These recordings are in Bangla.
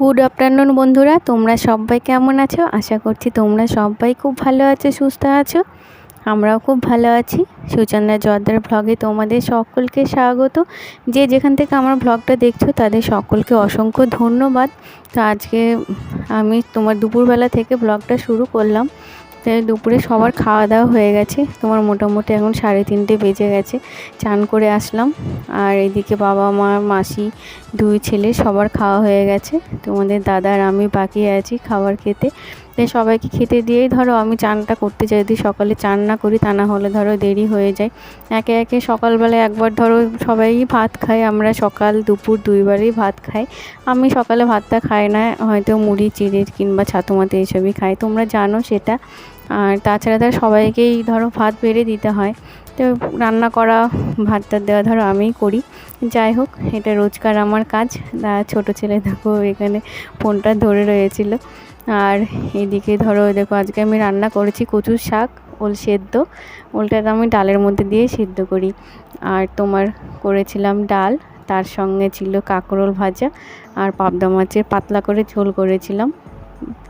গুড আফটারনুন বন্ধুরা, তোমরা সবাই কেমন আছো? আশা করছি তোমরা সবাই খুব ভালো আছো, সুস্থ আছো। আমরাও খুব ভালো আছি। সুচন্দ্রা জর্দার ভ্লগে তোমাদের সকলকে স্বাগত। যে যেখান থেকে আমার ভ্লগটা দেখছ, তাদের সকলকে অসংখ্য ধন্যবাদ। তো আজকে আমি তোমার দুপুরবেলা থেকে ভ্লগটা শুরু করলাম। তাই দুপুরে সবার খাওয়া দাওয়া হয়ে গেছে। তোমার মোটামুটি এখন সাড়ে তিনটে বেজে গেছে। চান করে আসলাম। আর এদিকে বাবা, মা, মাসি, দুই ছেলে সবার খাওয়া হয়ে গেছে। তোমাদের দাদা আর আমি বাকি আছি খাবার খেতে। তাই সবাইকে খেতে দিয়েই ধরো আমি চানটা করতে চাই যদি সকালে চান না করি তা না হলে ধরো দেরি হয়ে যায়। একে একে সকালবেলায় একবার ধরো সবাই ভাত খাই আমরা সকাল, দুপুর দুইবারই ভাত খাই। আমি সকালে ভাতটা খাই না, হয়তো মুড়ি চিড়ে কিংবা ছাতু মাতে এইসবই খাই। তোমরা জানো সেটা। আর তাছাড়া তার সবাইকেই ধরো ভাত বেড়ে দিতে হয়। তো রান্না করা, ভাতটা দেওয়া ধরো আমিই করি। যাই হোক, এটা রোজকার আমার কাজ। ছোটো ছেলে দেখো এখানে ফোনটা ধরে রয়েছিল। আর এদিকে ধরো দেখো আজকে আমি রান্না করেছি কচুর শাক, ওল সেদ্ধ। ওলটাকে আমি ডালের মধ্যে দিয়ে সেদ্ধ করি। আর তোমার করেছিলাম ডাল, তার সঙ্গে ছিল কাঁকরোল ভাজা। আর পাবদা মাছের পাতলা করে ঝোল করেছিলাম।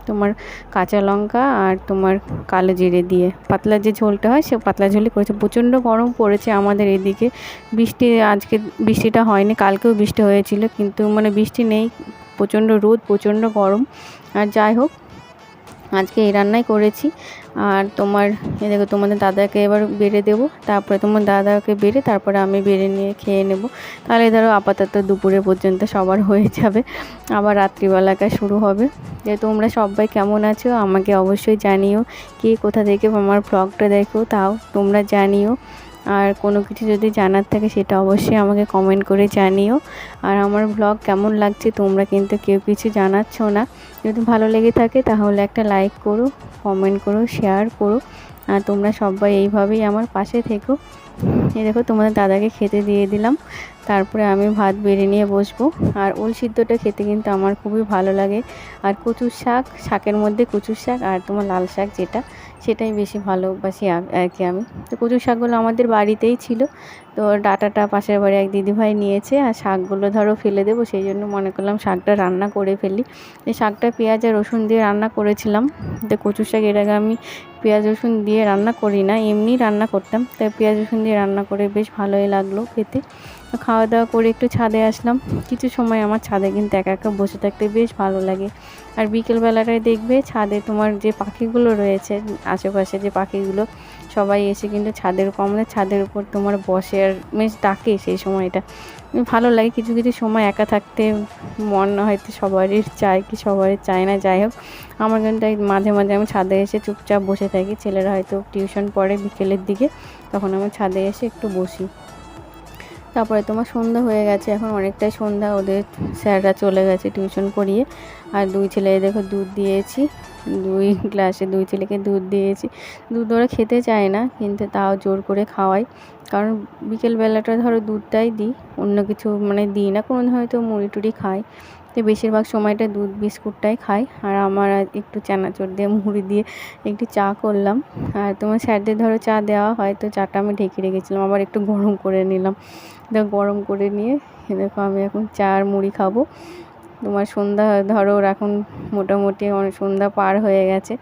তোমার কাঁচা লঙ্কা আর তোমার কালো জিরে দিয়ে। পাতলা যে ঝোলটা হয়, সে পাতলা ঝোলই করেছে। প্রচণ্ড গরম পড়েছে আমাদের এদিকে। বৃষ্টি, আজকে বৃষ্টিটা হয়নি, কালকেও বৃষ্টি হয়েছিল, কিন্তু মানে বৃষ্টি নেই। প্রচণ্ড রোদ, প্রচণ্ড গরম। আর যাই হোক আজকে এই রান্নাই করেছি। আর তোমার এ দেখো তোমাদের দাদাকে এবার বেড়ে দেবো। তারপরে তোমার দাদাকে বেড়ে তারপরে আমি বেড়ে নিয়ে খেয়ে নেব। তাহলে ধরো আপাতত দুপুরে পর্যন্ত সবার হয়ে যাবে। আবার রাত্রিবেলাটা শুরু হবে। যে তোমরা সবাই কেমন আছো, আমাকে অবশ্যই জানিও। কে কোথা থেকে আমার ব্লগটা দেখো, তাও তোমরা জানিও। আর কোনো কিছু যদি জানার থাকে সেটা অবশ্যই আমাকে কমেন্ট করে জানিও। আর আমার ব্লগ কেমন লাগছে তোমরা কিন্তু কেউ কিছু জানাচ্ছ না। যদি ভালো লেগে থাকে তাহলে একটা লাইক করো কমেন্ট করো শেয়ার করো। আর তোমরা সবাই এইভাবেই আমার পাশে থেকো। এই দেখো, তোমাদের দাদাকে খেতে দিয়ে দিলাম। তারপরে আমি ভাত বেড়ে নিয়ে বসবো। আর ওল সিদ্ধটা খেতে কিন্তু আমার খুবই ভালো লাগে। আর কচুর শাক, শাকের মধ্যে কচুর শাক আর তোমার লাল শাক যেটা, সেটাই বেশি ভালোবাসি আর কি আমি। তো কচুর শাকগুলো আমাদের বাড়িতেই ছিল। তো ডাটাটা পাশের বাড়ি এক দিদিভাই নিয়েছে। আর শাকগুলো ধরো ফেলে দেবো, সেই জন্য মনে করলাম শাকটা রান্না করে ফেলি। এই শাকটা পেঁয়াজ আর রসুন দিয়ে রান্না করেছিলাম। তো কচুর শাক এর আগে আমি পেঁয়াজ রসুন দিয়ে রান্না করি না এমনি রান্না করতাম। তাই পেঁয়াজ রসুন রান্না করে বেশ ভালোই লাগল খেতে। খাওয়া দাওয়া করে একটু ছাদে আসলাম। কিছু সময় আমার ছাদে কিন্তু একা একা বসে থাকতে বেশ ভালো লাগে। আর বিকেলবেলাটায় দেখবে ছাদে তোমার যে পাখিগুলো রয়েছে, আশেপাশে যে পাখিগুলো সবাই এসে কিন্তু ছাদের উপর, আমাদের ছাদের উপর তোমার বসে আর বেশ ডাকে সেই সময়টা ভালো লাগে কিছু কিছু সময় একা থাকতে মন হয়তো সবারই চায় কি সবারই চায় না, যাই হোক। আমার কিন্তু মাঝে মাঝে আমি ছাদে এসে চুপচাপ বসে থাকি। ছেলেরা হয়তো টিউশন পড়ে বিকেলের দিকে, তখন আমি ছাদে এসে একটু বসি। তারপরে তোমার সন্ধ্যা হয়ে গেছে, এখন অনেকটাই সন্ধ্যা। ওদের স্যাররা চলে গেছে টিউশন পড়িয়ে আর দুই ছেলে দেখো দুধ দিয়েছি। দুই গ্লাসে দুই ছেলেকে দুধ দিয়েছি। দুধ ওরা খেতে চায় না, কিন্তু তাও জোর করে খাওয়াই। কারণ বিকেলবেলাটা ধরো দুধটাই দিই, অন্য কিছু মানে দিই না, কোনো হয়তো মুড়ি টুড়ি খাই। তো বেশিরভাগ সময়টা দুধ বিস্কুটটাই খাই। আর আমার একটু চানাচুর দিয়ে মুড়ি দিয়ে একটু চা করলাম। আর তোমার স্যারদের ধরো চা দেওয়া হয়, তো চাটা আমি ঢেকে রেখেছিলাম, আবার একটু গরম করে নিলাম। তো গরম করে নিয়ে দেখো আমি এখন চা আর মুড়ি খাব। তোমার সন্ধ্যা ধরো ওর এখন মোটামুটি সন্ধ্যা পার হয়ে গেছে।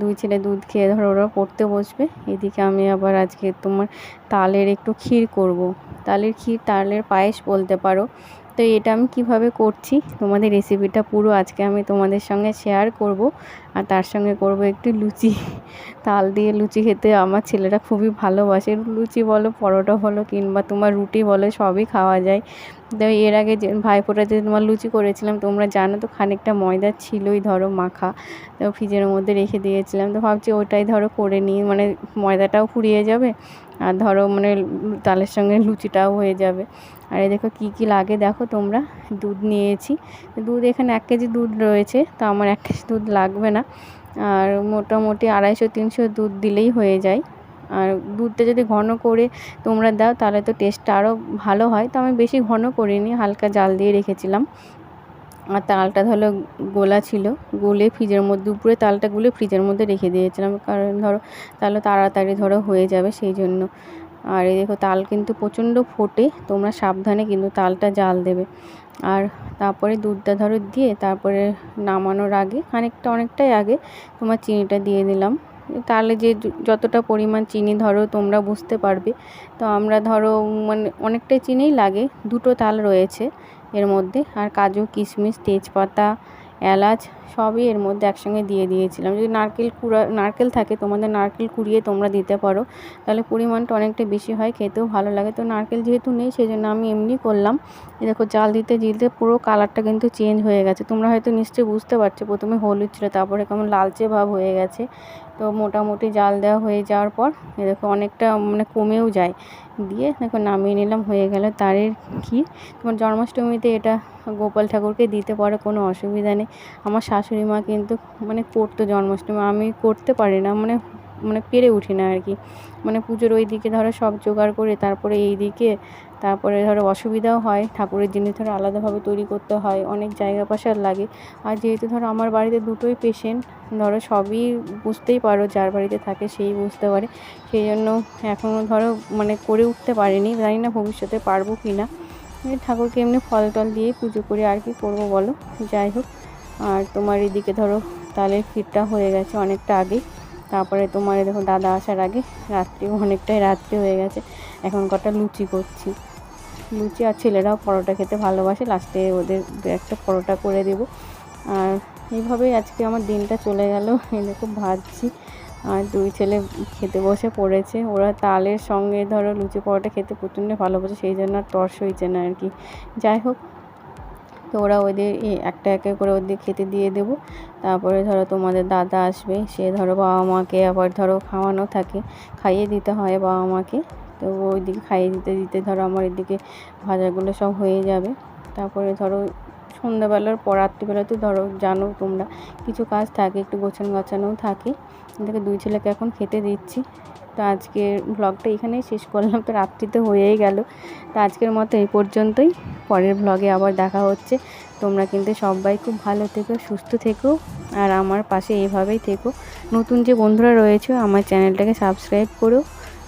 দুই ছেলে দুধ খেয়ে ধরো ওরা পড়তে বসবে। এদিকে আমি আবার আজকে তোমার তালের একটু ক্ষীর করব। তালের ক্ষীর, তালের পায়েস বলতে পারো। তো এটা আমি কীভাবে করছি, তোমাদের রেসিপিটা পুরো আজকে আমি তোমাদের সঙ্গে শেয়ার করব। আর তার সঙ্গে করব একটু লুচি। তাল দিয়ে লুচি খেতে আমার ছেলেরা খুবই ভালোবাসে। লুচি বলো, পরোটা বলো, কিংবা তোমার রুটি বলো, সবই খাওয়া যায়। তো এর আগে যে ভাইফোঁটাতে তোমার লুচি করেছিলাম, তোমরা জানো তো খানিকটা ময়দা ছিলই, ধরো মাখা। তো ফ্রিজের মধ্যে রেখে দিয়েছিলাম। তো ভাবছি ওটাই ধরো করে নিই মানে ময়দাটাও ফুরিয়ে যাবে। আর ধরো মানে তালের সঙ্গে লুচিটাও হয়ে যাবে। আর এই দেখো কী কী লাগে দেখো তোমরা। দুধ নিয়েছি। দুধ এখানে এক কেজি দুধ রয়েছে, তো আমার এক কেজি দুধ লাগবে না। আর মোটামুটি আড়াইশো, তিনশো দুধ দিলেই হয়ে যায়। আর দুধটা যদি ঘন করে তোমরা দাও, তাহলে তো টেস্টটা আরও ভালো হয়। তো আমি বেশি ঘন করিনি, হালকা জাল দিয়ে রেখেছিলাম। আর তালটা ধরো গোলা ছিল, গুলে ফ্রিজের মধ্যে উপরে তালটা গুলে ফ্রিজের মধ্যে রেখে দিয়েছিলাম। কারণ ধরো তাহলে তাড়াতাড়ি ধরো হয়ে যাবে সেই জন্য। আর এই দেখো তাল কিন্তু প্রচণ্ড ফোটে, তোমরা সাবধানে কিন্তু তালটা জাল দেবে। আর তারপরে দুধটা ধরো দিয়ে তারপরে নামানোর আগে, খানিকটা অনেকটাই আগে তোমার চিনিটা দিয়ে দিলাম। তাহলে যে, যতটা পরিমাণ চিনি ধরো তোমরা বুঝতে পারবে। তো আমরা ধরো মানে অনেকটাই চিনিই লাগে, দুটো তাল রয়েছে। এর মধ্যে। আর কাজু, কিশমিশ, তেজপাতা, এলাচ সবই এর মধ্যে একসঙ্গে দিয়ে দিয়েছিলাম। যদি নারকেল কুড়া, নারকেল থাকে, তোমাদের নারকেল কুড়িয়ে তোমরা দিতে পারো। তাহলে পরিমাণটা অনেকটা বেশি হয়, খেতেও ভালো লাগে। তো নারকেল যেহেতু নেই সেই জন্য আমি এমনি করলাম। দেখো, জাল দিতে দিতে পুরো কালারটা কিন্তু চেঞ্জ হয়ে গেছে। তোমরা হয়তো নিশ্চয়ই বুঝতে পারছ, প্রথমে হলুদ ছিল, তারপরে কেমন লালচে ভাব হয়ে গেছে। তো মোটামুটি জাল দেওয়া হয়ে যাওয়ার পর দেখো অনেকটা মানে কমেও যায়। দিয়ে দেখো নামিয়ে নিলাম, হয়ে গেল তারের ক্ষীর। তোমার জন্মাষ্টমীতে এটা গোপাল ঠাকুরকে দিতে পারে, কোনো অসুবিধা নেই। আমার শাশুড়ি মা কিন্তু মানে করতো জন্মাষ্টমী, আমি করতে পারি না মানে মানে পেরে উঠি না আর কি। মানে পুজোর ওই দিকে ধরো সব জোগাড় করে তারপরে এই দিকে তারপরে ধরো অসুবিধাও হয়, ঠাকুরের জিনিস ধরো আলাদাভাবে তৈরি করতে হয়, অনেক জায়গা পাশার লাগে। আর যেহেতু ধরো আমার বাড়িতে দুটোই পেশেন্ট ধরো সবই বুঝতেই পারো যার বাড়িতে থাকে সেই বুঝতে পারে। সেই জন্য এখনও ধরো মানে করে উঠতে পারিনি, জানি না ভবিষ্যতে পারব কি না ঠাকুরকে এমনি ফল টল দিয়েই পুজো করি আর কি করব বলো? যাই হোক, আর তোমার এদিকে ধরো তালের ক্ষীরটা হয়ে গেছে অনেকটা আগে। তারপরে তোমার দেখো দাদা আসার আগে রাত্রি অনেকটাই রাত্রি হয়ে গেছে। এখন কটা লুচি করছি। লুচি আর ছেলেরাও পরোটা খেতে ভালোবাসে। লাস্টে ওদের একটা পরোটা করে দেবো। আর এইভাবেই আজকে আমার দিনটা চলে গেল। দেখো ভাজছি। আর দুই ছেলে খেতে বসে পড়েছে। ওরা তালের সঙ্গে ধরো লুচি পরোটা খেতে প্রচণ্ড ভালোবাসে, সেই জন্য আর টর্স হয়েছে না আর কি। যাই হোক, তো ওরা ওদের একটা একটা করে ওদের খেতে দিয়ে দেবো। তারপরে ধরো তোমাদের দাদা আসবে, সে ধরো বাবা মাকে আবার ধরো খাওয়ানো থাকে। খাইয়ে দিতে হয় বাবা মাকে। তো ওইদিকে খাইয়ে দিতে দিতে ধরো আমার এদিকে ভাজাগুলো সব হয়ে যাবে। তারপরে ধরো সন্ধ্যাবেলার পর রাত্রিবেলাতে ধরো জানো তোমরা, কিছু কাজ থাকে, একটু গোছানো গাছানোও থাকে। এদিকে দুই ছেলেকে এখন খেতে দিচ্ছি। তো আজকের ব্লগটা এখানেই শেষ করলাম। তো রাত্রিতে হয়েই গেল। তো আজকের মতো এই পর্যন্তই। পরের ব্লগে আবার দেখা হচ্ছে। তোমরা কিন্তু সবাই খুব ভালো থেকো, সুস্থ থেকো, আর আমার পাশে এইভাবেই থেকো। নতুন যে বন্ধুরা রয়েছে, আমার চ্যানেলটাকে সাবস্ক্রাইব করো।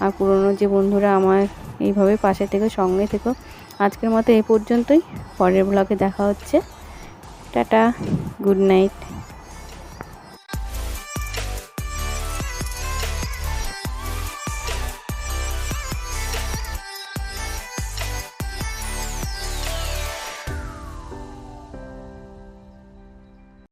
আর পুরনো যে বন্ধুরা আমার এইভাবে পাশে থেকে সঙ্গে থেকো। আজকের মতো এই পর্যন্তই। পরের ব্লগে দেখা হচ্ছে। টাটা। Good night.